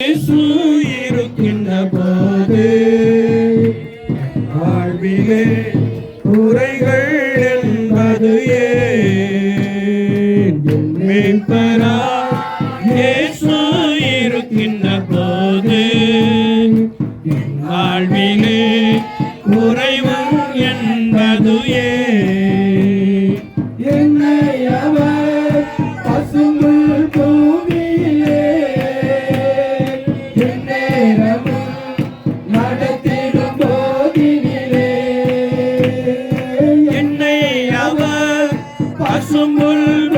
இயேசு இருக்கின்ற போது வாழ்விலே உரைகள் என்பது ஏன்பரா இயேசு இருக்கின்ற போது வாழ்விலே உறைவு என்பது ஏ Asungul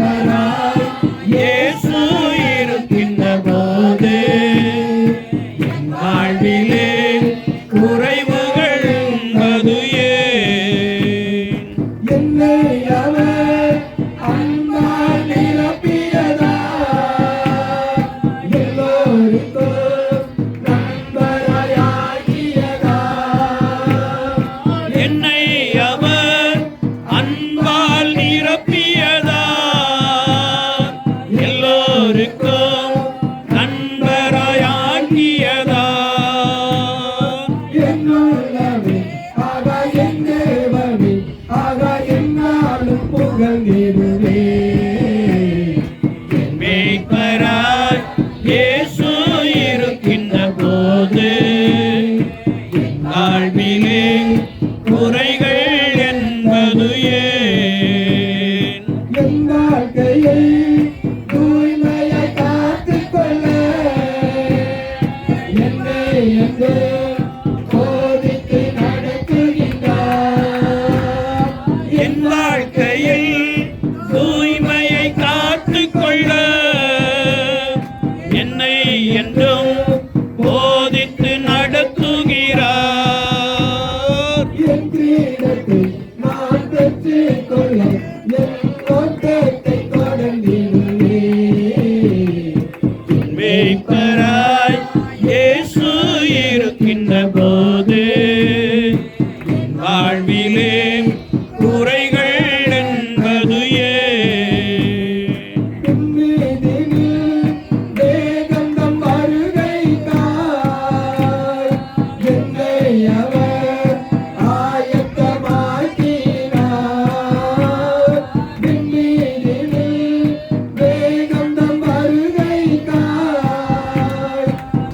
Lord, love me.